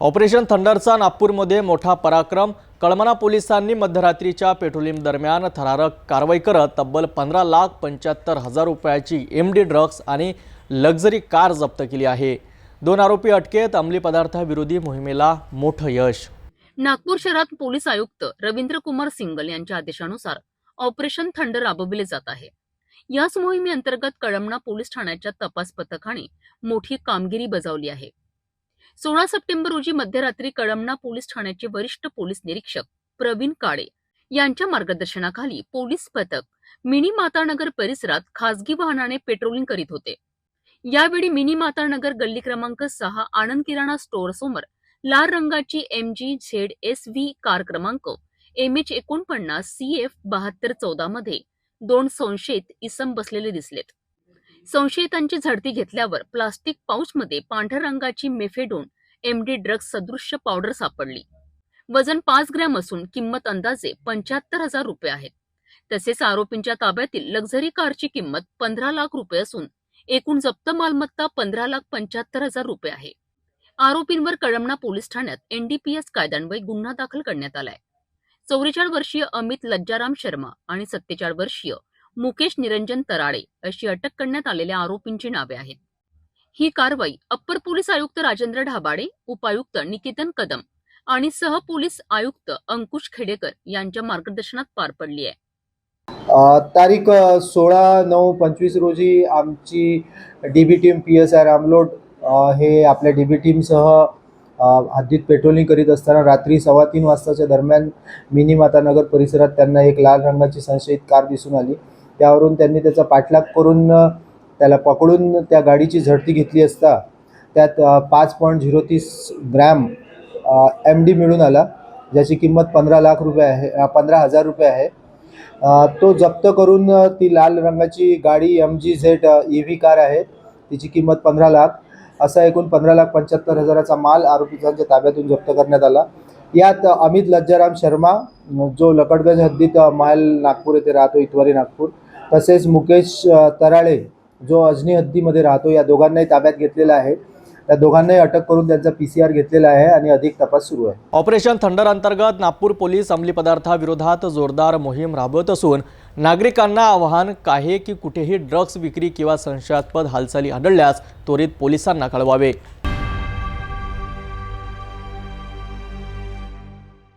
Operation थंडरचा नागपूरमध्ये मोठा पराक्रम. कळमना पोलिसांनी मध्यरात्रीच्या पेट्रोलिंग दरम्यान थरारक कारवाई करत तब्बल पंधरा लाख पंच्याहत्तर हजार रुपयाची एम डी ड्रग्ज आणि लक्झरी कार जप्त केली आहे. दोन आरोपी अटकेत अंमली पदार्थाविरोधी मोहिमेला मोठं यश. नागपूर शहरात पोलीस आयुक्त रवींद्र कुमार सिंगल यांच्या आदेशानुसार ऑपरेशन थंडर राबविले जात आहे. याच मोहिमेअंतर्गत कळमना पोलीस ठाण्याच्या तपास पथकाने मोठी कामगिरी बजावली आहे. सोळा सप्टेंबर रोजी मध्यरात्री कळमना पोलीस ठाण्याचे वरिष्ठ पोलीस निरीक्षक प्रवीण काळे यांच्या मार्गदर्शनाखाली पोलीस पथक मिनी मातानगर परिसरात खासगी वाहनाने पेट्रोलिंग करीत होते. यावेळी मिनी मातानगर गल्ली क्रमांक सहा आनंद किराणा स्टोअर समोर लाल रंगाची M G Z S V car क्रमांक एम एच एकोणपन्नास सी एफ बहात्तर चौदा मध्ये दोन संशयित इसम बसलेले दिसलेत. संशयितांची झडती घेतल्यावर प्लास्टिक पाऊचमध्ये पांढऱ्या रंगाची मेफेडोन एमडी ड्रग्ज सदृश्य पावडर सापडली. वजन पाच ग्रॅम असून किंमत अंदाजे पंच्याहत्तर हजार रुपये आहेत तसेच आरोपींच्या ताब्यातील लक्झरी कारची किंमत पंधरा लाख रुपये असून एकूण जप्त मालमत्ता पंधरा लाख पंच्याहत्तर हजार रुपये आहे. आरोपींवर कळमना पोलीस ठाण्यात एनडीपीएस कायद्यान्वये गुन्हा दाखल करण्यात आलाय. चौवेचाळीस वर्षीय अमित लज्जाराम शर्मा आणि सत्तेचाळीस वर्षीय मुकेश निरंजन तराळे अशी अटक करण्यात आलेल्या आरोपींची नावे आहेत. ही कारवाई अप्पर पोलीस आयुक्त राजेंद्र ढाबाडे उपायुक्त निकेतन कदम आणि सहपोलीस आयुक्त अंकुश खेडेकर यांच्या मार्गदर्शनात पार पडली आहे. तारीख सोळा नऊ पंचवीस रोजी आमची D B team P S R Ramlot हे आपल्या डी बी टीमसह हद्दीत पेट्रोलिंग करीत असताना रात्री सव्वा तीन वाजताच्या दरम्यान मिनी माता नगर परिसरात त्यांना एक लाल रंगाची संशयित कार दिसून आली. त्यावरून त्यांनी त्याचा पाठलाग करून त्याला पकडून त्या गाडीची झडती घेतली असता त्यात पाच पॉईंट झिरो तीस ग्रॅम एम डी मिळून आला ज्याची किंमत पंधरा लाख रुपये आहे पंधरा हजार रुपये आहे. तो जप्त करून ती लाल रंगाची गाडी M G Z E V car आहे तिची किंमत पंधरा लाख. असा एकूण पंधरा लाख पंच्याहत्तर हजाराचा माल आरोपीच्या ताब्यातून जप्त करण्यात आला. यात अमित लज्जाराम शर्मा जो लकडगंज हद्दीत माल नागपूर येथे राहतो इतवारी नागपूर तसेच मुकेश तराळे जो अजनी हद्दीमध्ये राहतो या दोघांनाही ताब्यात घेतलेला आहे. त्या दोघांनाही अटक करून त्यांचा पी सी आर घेतलेला आहे आणि अधिक तपास सुरू आहे. ऑपरेशन थंडर अंतर्गत नागपूर पोलीस अंमली पदार्थाविरोधात जोरदार मोहीम राबवत असून नागरिकांना आवाहन आहे की कुठेही ड्रग्ज विक्री किंवा संशयास्पद हालचाली आढळल्यास त्वरित पोलिसांना कळवावे.